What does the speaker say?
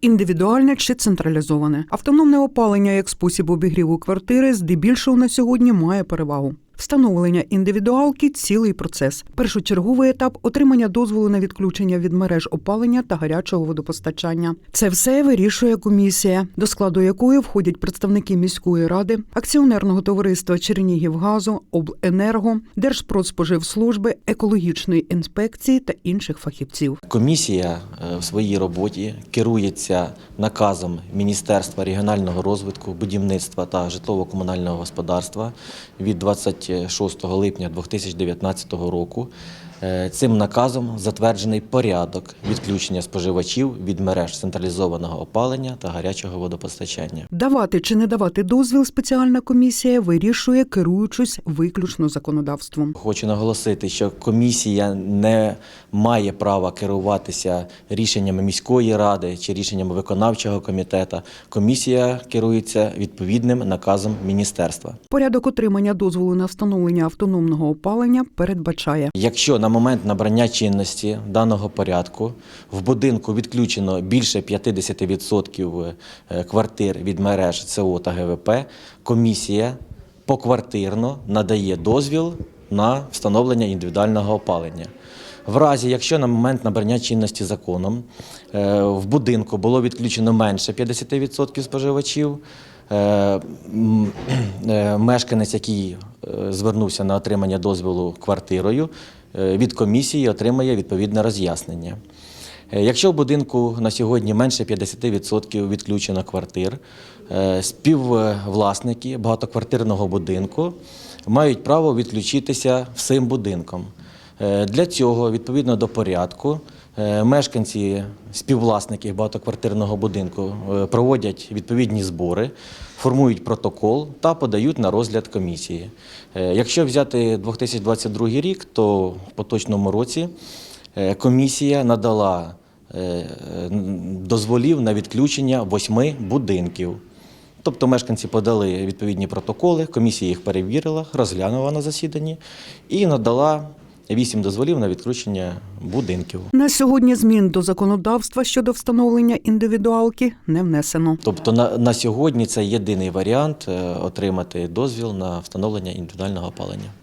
Індивідуальне чи централізоване автономне опалення як спосіб обігріву квартири здебільшого на сьогодні має перевагу. Встановлення індивідуалки цілий процес. Першочерговий етап отримання дозволу на відключення від мереж опалення та гарячого водопостачання. Це все вирішує комісія, до складу якої входять представники міської ради, акціонерного товариства Чернігівгазу, обленерго, Держпродспоживслужби, екологічної інспекції та інших фахівців. Комісія е, в своїй роботі керується наказом Міністерства регіонального розвитку, будівництва та житлово-комунального господарства від 26 липня 2019 року. Е, Цим наказом затверджений порядок відключення споживачів від мереж централізованого опалення та гарячого водопостачання. Давати чи не давати дозвіл спеціальна комісія вирішує, керуючись виключно законодавством. Хочу наголосити, що комісія не має права керуватися рішеннями міської ради чи рішеннями виконавчого комітету. Комісія керується відповідним наказом міністерства. Порядок отримання дозволу на встановлення автономного опалення передбачає Якщо на момент набрання чинності даного порядку в будинку відключено більше 50% е, квартир від мереж ЦО та ГВП, комісія поквартирно надає дозвіл на встановлення індивідуального опалення. В разі, якщо на момент набрання чинності законом е, в будинку було відключено менше 50% споживачів, мешканець, який е, звернувся на отримання дозволу квартирою, е, від комісії отримає відповідне роз'яснення. Е, Якщо в будинку на сьогодні менше 50% відключено квартир, е, співвласники багатоквартирного будинку мають право відключитися всім будинком. Е, Для цього, відповідно до порядку, е, мешканці, співвласники багатоквартирного будинку е, проводять відповідні збори, формують протокол та подають на розгляд комісії. Е, Якщо взяти 2022 рік, то в поточному році е, комісія надала е, дозволів на відключення восьми будинків. Тобто мешканці подали відповідні протоколи, комісія їх перевірила, розглянула на засіданні і надала вісім дозволів на відкручення будинків. на сьогодні. Змін до законодавства щодо встановлення індивідуалки не внесено. Тобто на, на сьогодні це єдиний варіант е, отримати дозвіл на встановлення індивідуального опалення.